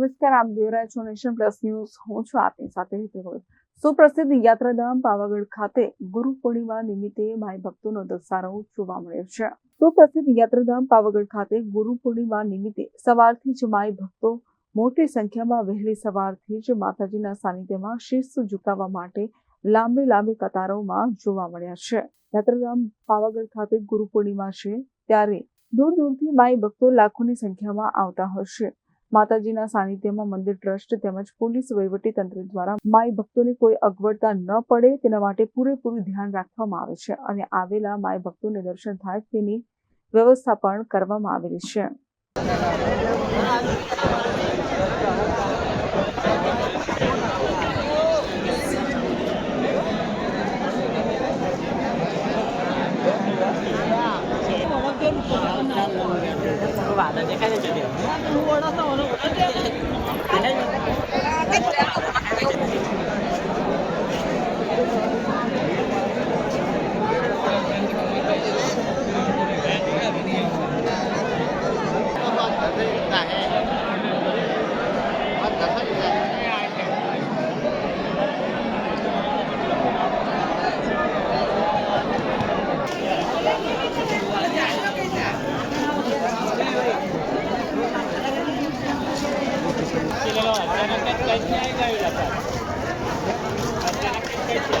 નમસ્કાર, આપ જોઈ છો નેશન પ્લસ ન્યૂઝ. હું છું આપની સાથે હેતલ સુપ્રસિદ્ધ યાત્રાધામ પાવાગઢ ખાતે ગુરુ પૂર્ણિમા નિમિત્તે માય ભક્તોનો દસારો જોવા મળ્યો છે. સુપ્રસિદ્ધ યાત્રાધામ પાવાગઢ ખાતે ગુરુ પૂર્ણિમા નિમિત્તે સવારથી જ માય ભક્તો મોટી સંખ્યામાં વહેલી સવારથી જ માતાજીના સાનિધ્યમાં શિસ્ત ઝુકાવવા માટે લાંબી લાંબી કતારોમાં જોવા મળ્યા છે. યાત્રાધામ પાવાગઢ ખાતે ગુરુ પૂર્ણિમા છે ત્યારે દૂર દૂરથી માય ભક્તો લાખોની સંખ્યામાં આવતા હશે માતાજીના સાનિધ્યમાં મંદિર ટ્રસ્ટ તેમજ પોલીસ વહીવટી તંત્ર દ્વારા માય ભક્તોને કોઈ અગવડતા ન પડે તેના માટે પૂરેપૂરું ધ્યાન રાખવામાં આવે છે અને આવેલા માય ભક્તોને દર્શન થાય તેની વ્યવસ્થા પણ કરવામાં આવેલી છે. વાદળ દેખાય છે જુદી. પેલો અચાનક જ કંઈ જ નહીં આવી ગયું લગભગ. અચાનક જ કંઈ છે.